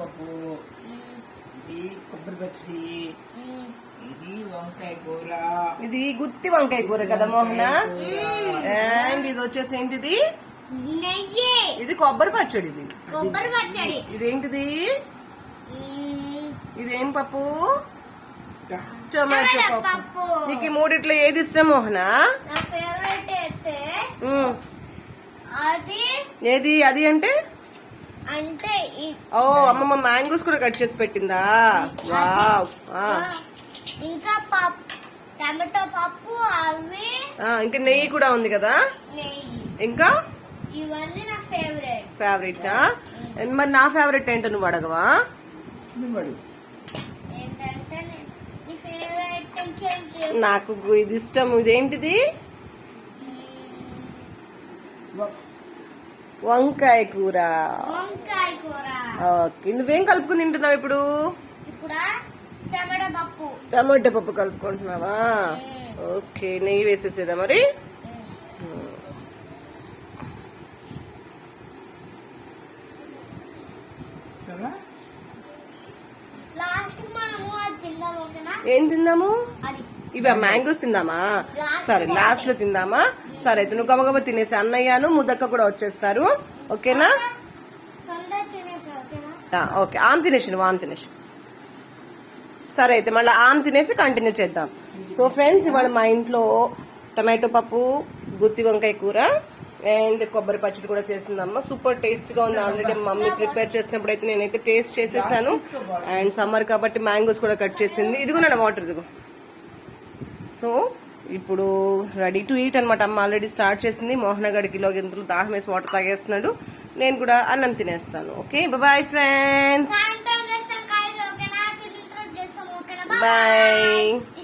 పప్పు ఇది కొబ్బరి పచ్చడి ఇది వంకాయ కూర. ఇది గుత్తి వంకాయ కూర కదా మోహన? అండ్ ఇది వచ్చేసి ఏంటిది? నెయ్యి. ఇది కొబ్బరి పచ్చడి ఇది. కొబ్బరి పచ్చడి. ఇదేంటిది. ఇదేం పప్పు? టమాటో పప్పు. నీకు ఈ మూడిట్లో ఏది ఇష్టం మోహన? నా ఫేవరెట్ అయితే ఉమ్, అది ఏది? అది అంటే? అంటే ఓ అమ్మమ్మ మ్యాంగోస్ కూడా కట్ చేసి పెట్టిందా? వావ్ ఇంకా పప్పు టమాటో పప్పు అవి ఆ, ఇంకా నెయ్యి కూడా ఉంది కదా? నెయ్యి. ఇంకా? ఇవన్నీ నా ఫేవరెట్. మరి నా ఫేవరెట్ ఏంటో నువ్వు అడగవా. నాకు ఇది ఇష్టం. ఇదేంటిది? వ- వంకాయ కూర. వంకాయ కూర. ఓకే నువ్వేం కలుపుకుని తింటున్నావు ఇప్పుడు? ఇప్పుడు? టమాటో పప్పు. టమాటా పప్పు కలుపుకుంటున్నావా? ఓకే నెయ్యి వేసేసేదా మరి. ఏం తిందాము అది ఇవి మ్యాంగోస్ తిందామా? సరే లాస్ట్లో తిందామా? సరే అయితే నువ్వు గబగబా తినేసి అన్నయ్యను ముద్దక్క కూడా వచ్చేస్తారు. ఓకేనా? ఓకే. ఆమె తినేసి నువ్వు ఆమె తినేసి. సరే అయితే మళ్ళీ ఆమె తినేసి కంటిన్యూ చేద్దాం. సో ఫ్రెండ్స్ ఇవాళ మా ఇంట్లో టమాటో పప్పు గుత్తి వంకాయ కూర అండ్ కొబ్బరి పచ్చడి కూడా చేసిందమ్మ. సూపర్ టేస్ట్గా ఉంది. ఆల్రెడీ మమ్మీ ప్రిపేర్ చేసినప్పుడు అయితే నేనైతే టేస్ట్ చేసేసాను. అండ్ సమ్మర్ కాబట్టి మ్యాంగోస్ కూడా కట్ చేసింది. ఇదిగో నా వాటర్ ఇదిగో. సో ఇప్పుడు రెడీ టు ఈట్ అనమాట అమ్మ ఆల్రెడీ స్టార్ట్ చేసింది. మోహన కిలో గింతలు దాహం వేసి వాటర్ తాగేస్తున్నాడు. నేను కూడా అన్నం తినేస్తాను. Okay bye friends bye.